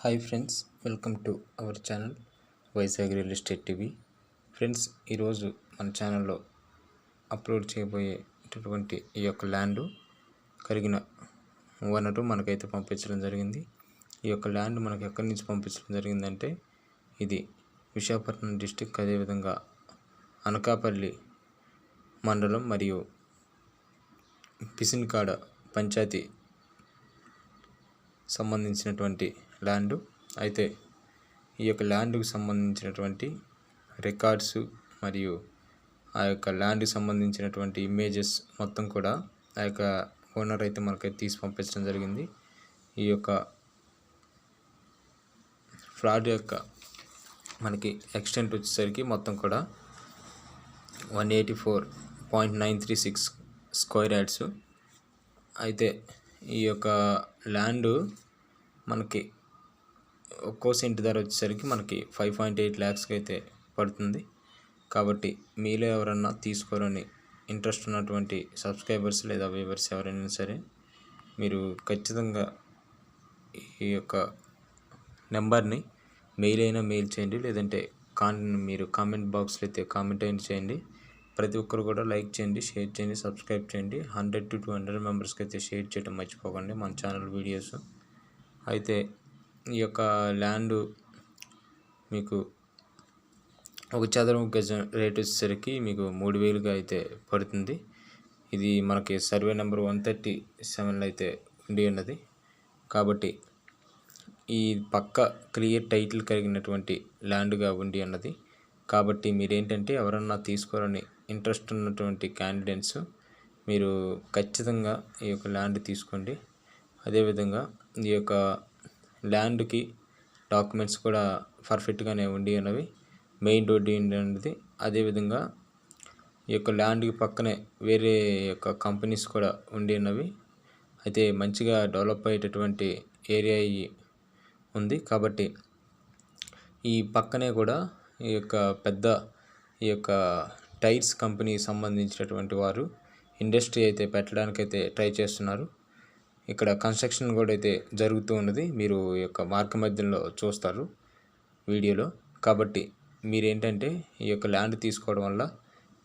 Hi friends welcome to our channel Vizag real estate TV. Friends ఈరోజు మన ఛానల్లో upload చేయబోయేటటువంటి ఈ యొక్క ల్యాండ్ కలిగిన ఓనరు మనకైతే పంపించడం జరిగింది. ఈ యొక్క ల్యాండ్ మనకు ఎక్కడి నుంచి పంపించడం జరిగిందంటే ఇది విశాఖపట్నం డిస్టిక్ అదేవిధంగా అనకాపల్లి మండలం మరియు పిసిన్కాడ పంచాయతీ సంబంధించినటువంటి ల్యాండ్. అయితే ఈ యొక్క ల్యాండ్కు సంబంధించినటువంటి రికార్డ్స్ మరియు ఆ యొక్క ల్యాండ్కి సంబంధించినటువంటి ఇమేజెస్ మొత్తం కూడా ఆ యొక్క ఓనర్ అయితే మనకైతే తీసి పంపించడం జరిగింది. ఈ యొక్క ఫ్లాట్ యొక్క మనకి ఎక్స్టెంట్ వచ్చేసరికి మొత్తం కూడా one eighty four point nine three six square yards అయితే ఈ యొక్క ల్యాండ్ మనకి ఒక్కో సెంట్ ధర వచ్చేసరికి మనకి ఫైవ్ పాయింట్ ఎయిట్ ల్యాక్స్కి అయితే పడుతుంది. కాబట్టి మీలో ఎవరన్నా తీసుకోరని ఇంట్రెస్ట్ ఉన్నటువంటి సబ్స్క్రైబర్స్ లేదా వ్యూవర్స్ ఎవరైనా సరే మీరు ఖచ్చితంగా ఈ యొక్క నెంబర్ని మెయిల్ అయినా మెయిల్ చేయండి లేదంటే కాన్ మీరు కామెంట్ బాక్స్లో అయితే కామెంట్ అయినా చేయండి. ప్రతి ఒక్కరు కూడా లైక్ చేయండి షేర్ చేయండి సబ్స్క్రైబ్ చేయండి. హండ్రెడ్ టు టూ హండ్రెడ్ మెంబర్స్కి అయితే షేర్ చేయడం మర్చిపోకండి మన ఛానల్ వీడియోస్ అయితే ఈ యొక్క ల్యాండ్ మీకు ఒక చదరం గజం రేట్ వచ్చేసరికి మీకు మూడు వేలుగా అయితే పడుతుంది. ఇది మనకి సర్వే నెంబర్ వన్ థర్టీ సెవెన్లో అయితే ఉండి ఉన్నది. కాబట్టి ఈ పక్క క్లియర్ టైటిల్ కలిగినటువంటి ల్యాండ్గా ఉండి ఉన్నది. కాబట్టి మీరేంటంటే ఎవరన్నా తీసుకోవాలని ఇంట్రెస్ట్ ఉన్నటువంటి క్యాండిడేట్స్ మీరు ఖచ్చితంగా ఈ యొక్క ల్యాండ్ తీసుకోండి. అదేవిధంగా ఈ యొక్క ల్యాండ్కి డాక్యుమెంట్స్ కూడా పర్ఫెక్ట్గానే ఉండి ఉన్నవి. మెయిన్ రోడ్డు అనేది అదేవిధంగా ఈ యొక్క ల్యాండ్కి పక్కనే వేరే యొక్క కంపెనీస్ కూడా ఉండి ఉన్నవి. అయితే మంచిగా డెవలప్ అయ్యేటటువంటి ఏరియా ఉంది కాబట్టి ఈ పక్కనే కూడా ఈ యొక్క పెద్ద ఈ యొక్క టైర్స్ కంపెనీకి సంబంధించినటువంటి వారు ఇండస్ట్రీ అయితే పెట్టడానికైతే ట్రై చేస్తున్నారు. ఇక్కడ కన్స్ట్రక్షన్ కూడా అయితే జరుగుతూ ఉన్నది. మీరు యొక్క మార్గ మధ్యంలో చూస్తారు వీడియోలో. కాబట్టి మీరేంటంటే ఈ యొక్క ల్యాండ్ తీసుకోవడం వల్ల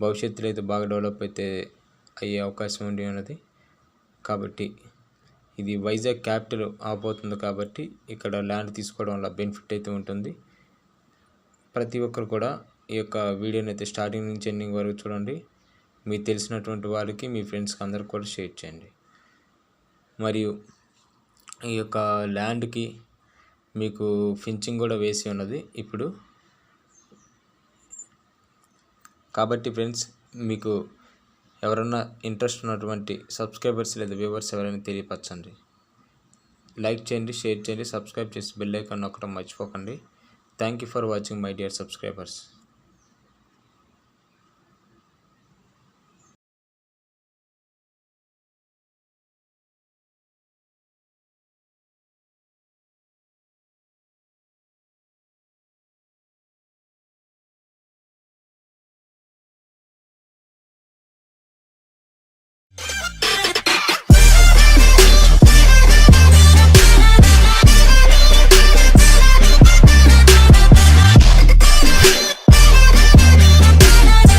భవిష్యత్తులో అయితే బాగా డెవలప్ అయితే అయ్యే అవకాశం ఉండి ఉన్నది. కాబట్టి ఇది వైజాగ్ క్యాపిటల్ ఆపోతుంది కాబట్టి ఇక్కడ ల్యాండ్ తీసుకోవడం వల్ల బెనిఫిట్ అయితే ఉంటుంది. ప్రతి ఒక్కరు కూడా ఈ యొక్క వీడియోని అయితే స్టార్టింగ్ నుంచి ఎండింగ్ వరకు చూడండి. మీకు తెలిసినటువంటి వాళ్ళకి మీ ఫ్రెండ్స్కి అందరికి కూడా షేర్ చేయండి. మరియు ఈ యొక్క ల్యాండ్కి మీకు ఫించింగ్ కూడా వేసి ఉన్నది ఇప్పుడు. కాబట్టి ఫ్రెండ్స్ మీకు ఎవరన్నా ఇంట్రెస్ట్ ఉన్నటువంటి సబ్స్క్రైబర్స్ లేదా వ్యూవర్స్ ఎవరైనా తెలియపరచండి. లైక్ చేయండి షేర్ చేయండి సబ్స్క్రైబ్ చేసి బెల్ ఐకాన్ నొక్కడం మర్చిపోకండి. Thank you for watching my dear subscribers.